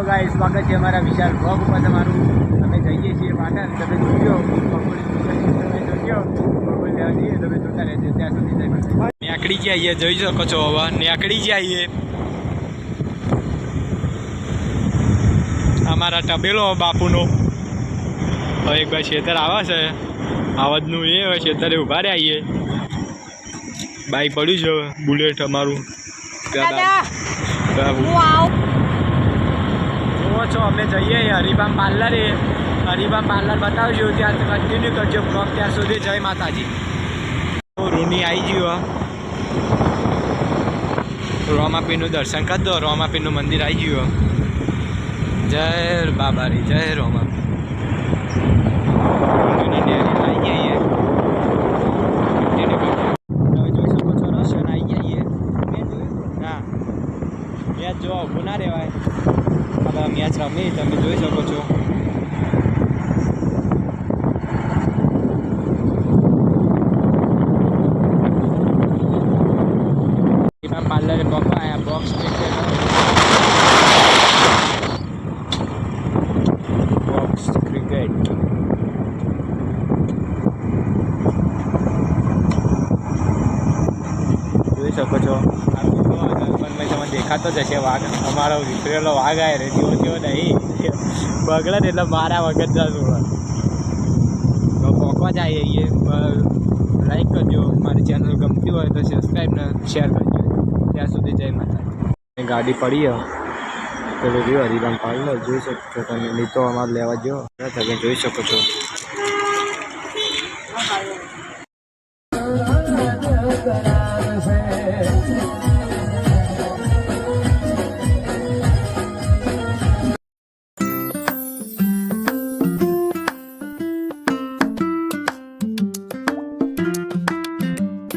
Hello ગાય સ્વાગત છે અમારા વિશાલ બ્લોગ ઉપર તમારું. અમે જઈએ છીએ પાટણ. તમે જોજો તમે જોજો. તમે જોતા રહેજો. ત્યાં સુધી નેકડી જઈએ જોઈ શકો છો હવે. નેકડી જઈએ અમારા તબેલો બાપુનો. હવે એક ભાઈ ખેતર આવે છે. આવજનું એ હવે ખેતરે ઊભા રહ્યા બાઈક પડ્યું છે બુલેટ અમારું. જુઓ છો, અમે જઈએ હરિબામ પાર્લરે હરિબામ પાર્લર બતાવજો, ત્યાં કન્ટિન્યુ કરજો બ્લોગ ત્યાં સુધી. જય માતાજી. રૂની આવી ગયું રોમાપીનું દર્શન કરી દો, રોમાપીનું મંદિર આવી ગયું જય બાબારી, જય રોમા રૂની ડેરી આવી જઈએ Continue જોઈ શકો છો રશન આવી જઈએ ના મેચ જોવા ઊભું ના રહેવાય. હવે મેચ રમી તમે જોઈ શકો છો એમાં પાર્લરે પપ્પા આયા બોક્સ બોક્સ ક્રિકેટ જોઈ શકો છો આ મને દેખાતો જશે વાઘ. અમારો વિખરેલો વાઘ આવે રેડીઓ થયો નહીં બગડે ને એટલે મારા વગર જશું તો પોકવા જાય એ લાઈક કરજો. મારી ચેનલ ગમતી હોય તો સબસ્ક્રાઈબ ને શેર કરજો. ત્યાં સુધી જય માતા ગાડી પડી પેલું રહ્યું હરિરામ પાર્લર જોઈ શકો છો તમે. નીતો અમારે લેવા જો. તમે જોઈ શકો છો.